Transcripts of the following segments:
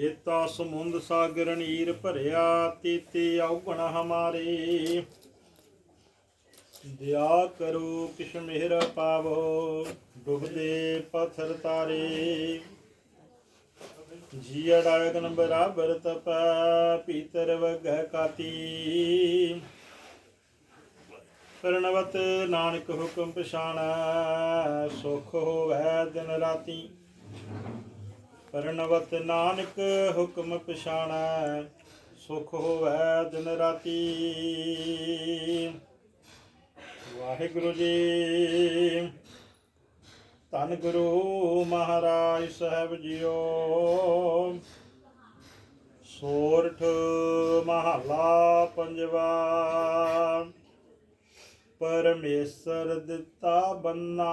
ਜੇਤਾ ਸਮੁੰਦ ਸਾਗਰ ਨੀਰ ਭਰਿਆ, ਤੀਤੇ ਔਗਣ ਹਮਾਰੇ। ਦਿਆ ਕਰੋ ਕਿਛ ਮਿਹਰ ਪਾਵੋ, ਡੁੱਬਦੇ ਪਥਰ ਤਾਰੇ। ਜੀ ਅੜਾਗਨ ਬਰਾਬਰ ਤਪੈ, ਪੀਤਰ ਵਗੈ ਕਾਤੀ। ਪਰਣਵਤ ਨਾਨਕ ਹੁਕਮ ਪਛਾਣੈ ਸੁਖ ਹੋਵੈ ਦਿਨ ਰਾਤੀ। ਪਰਣਵਤ ਨਾਨਕ ਹੁਕਮ ਪਛਾਣੈ, ਸੁਖ ਹੋਵੈ ਦਿਨ ਰਾਤੀ। ਵਾਹਿਗੁਰੂ ਜੀ, ਧੰਨ ਗੁਰੂ ਮਹਾਰਾਜ ਸਾਹਿਬ ਜੀਓ। ਸੋਰਠ ਮਹਲਾ ਪੰਜਵਾ, ਪਰਮੇਸ਼ਰ ਦਿੱਤਾ ਬੰਨਾ।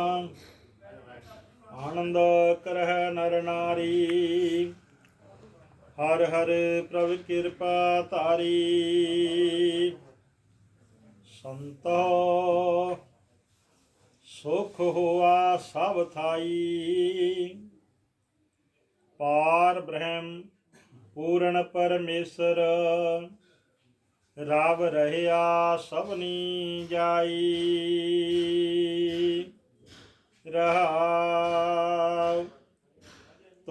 ਆਨੰਦ ਕਰਹਿ ਨਰ ਨਾਰੀ। ਹਰ ਹਰ ਪ੍ਰਭ ਕਿਰਪਾ ਤਾਰੀ ਸੰਤੋ, ਸੁਖ ਹੋਆ ਸਭ ਥਾਈ। ਪਾਰ ਬ੍ਰਹਮ ਪੂਰਨ ਪਰਮੇਸ਼ਰ, ਰਵ ਰਹਿਆ ਸਭਨੀ ਜਾਈ। ਰਹਾਉ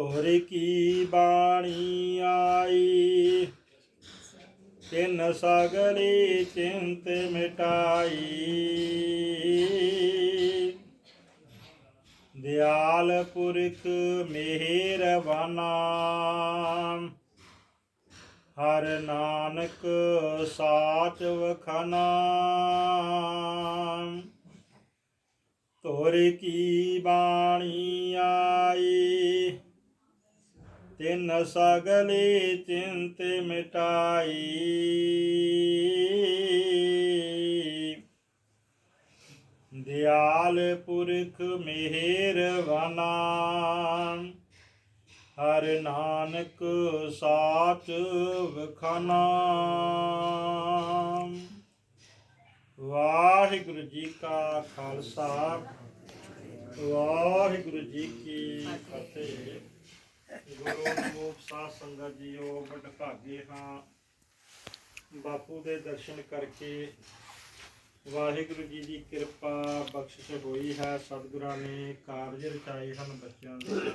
ਤੋਰੇ ਕੀ ਬਾਣੀ ਆਈ? ਤਿੰਨ ਸਗਲੀ ਚਿੰਤ ਮਿਟਾਈ। ਦਿਆਲ ਪੁਰਖ ਮਿਹਰਬਾਨਾ। ਹਰ ਨਾਨਕ ਸਾਚ ਵਖਨਾ। ਤੋਰੇ ਕੀ ਬਾਣੀ ਤਿੰਨ ਸਗਲੀ ਚਿੰਤ ਮਿਟਾਈ। ਦਿਆਲ ਪੁਰਖ ਮਿਹਰਬਾਨਾ, ਹਰ ਨਾਨਕ ਸਾਚ ਵਖਾਨਾ। ਵਾਹਿਗੁਰੂ ਜੀ ਕਾ ਖਾਲਸਾ, ਵਾਹਿਗੁਰੂ ਜੀ ਕੀ ਫਤਿਹ। ਗੁਰੂ ਰੂਪ ਸਾਧ ਸੰਗਤ ਜੀਓ ਬੜ ਭਾਗੇ ਹਾਂ। ਬਾਪੂ ਦੇ ਦਰਸ਼ਨ ਕਰਕੇ ਵਾਹਿਗੁਰੂ ਜੀ ਦੀ ਕਿਰਪਾ ਬਖਸ਼ਿਸ਼ ਹੋਈ ਹੈ। ਸਤਿਗੁਰਾਂ ਨੇ ਕਾਰਜ ਰਚਾਏ ਹਨ ਬੱਚਿਆਂ ਦੇ।